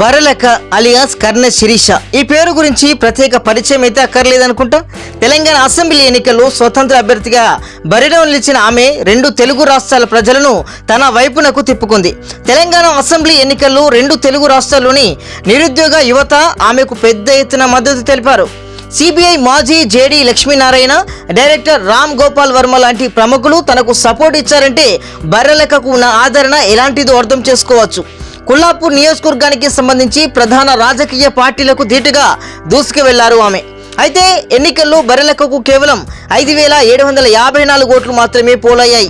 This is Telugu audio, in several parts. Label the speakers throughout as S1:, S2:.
S1: బరలక అలియాస్ కర్ణ శిరీష. ఈ పేరు గురించి ప్రత్యేక పరిచయం అయితే అక్కర్లేదనుకుంటా. తెలంగాణ అసెంబ్లీ ఎన్నికల్లో స్వతంత్ర అభ్యర్థిగా బరిలో నిలిచిన ఆమె రెండు తెలుగు రాష్ట్రాల ప్రజలను తన వైపునకు తిప్పుకుంది. తెలంగాణ అసెంబ్లీ ఎన్నికల్లో రెండు తెలుగు రాష్ట్రాల్లోని నిరుద్యోగ యువత ఆమెకు పెద్ద ఎత్తున మద్దతు తెలిపారు. సిబిఐ మాజీ జేడీ లక్ష్మీనారాయణ డైరెక్టర్ రామ్ గోపాల్ వర్మ లాంటి ప్రముఖులు తనకు సపోర్ట్ ఇచ్చారంటే బర్రెలకకు ఉన్న ఆదరణ ఎలాంటిదో అర్థం చేసుకోవచ్చు. కొల్లాపూర్ నియోజకవర్గానికి సంబంధించి ప్రధాన రాజకీయ పార్టీలకు ధీటుగా దూసుకు వెళ్ళారు ఆమె. అయితే ఎన్నికల్లో బర్రెలకకు కేవలం ఐదు వేల ఏడు వందల యాభై నాలుగు ఓట్లు మాత్రమే పోలయ్యాయి.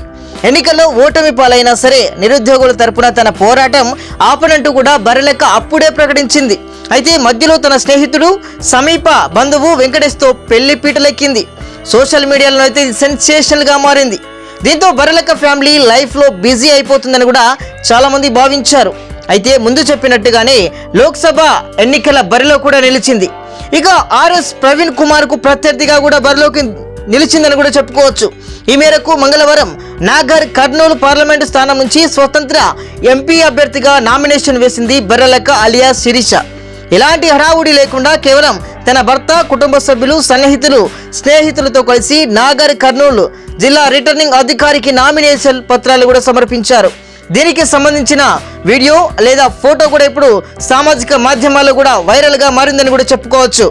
S1: ఎన్నికల్లో ఓటమి పాలైనా సరే నిరుద్యోగుల తరపున తన పోరాటం ఆపనంటూ కూడా బర్రెలెక్క అప్పుడే ప్రకటించింది. అయితే మధ్యలో తన స్నేహితుడు సమీప బంధువు వెంకటేష్తో పెళ్ళి పీటలెక్కింది. సోషల్ మీడియాలో అయితే సెన్సేషనల్గా మారింది. దీంతో బర్రెలెక్క ఫ్యామిలీ లైఫ్లో బిజీ అయిపోతుందని కూడా చాలామంది భావించారు. అయితే ముందు చెప్పినట్టుగానే లోక్సభ ఎన్నికల బరిలో కూడా నిలిచింది. ఇక ఆర్ఎస్ ప్రవీణ్ కుమార్కు ప్రత్యర్థిగా కూడా బరిలోకి నిలిచిందని కూడా చెప్పుకోవచ్చు. ఈ మేరకు మంగళవారం నాగర్ కర్నూలు పార్లమెంటు స్థానం నుంచి స్వతంత్ర ఎంపీ అభ్యర్థిగా నామినేషన్ వేసింది బర్రెలక్క అలియా శిరీష. ఎలాంటి హడావుడి లేకుండా కేవలం తన భర్త కుటుంబ సభ్యులు సన్నిహితులు స్నేహితులతో కలిసి నాగర్ కర్నూలు జిల్లా రిటర్నింగ్ అధికారికి నామినేషన్ పత్రాలు కూడా సమర్పించారు. దీనికి సంబంధించిన వీడియో లేదా ఫోటో కూడా ఇప్పుడు సామాజిక మాధ్యమాల్లో కూడా వైరల్గా మారిందని కూడా చెప్పుకోవచ్చు.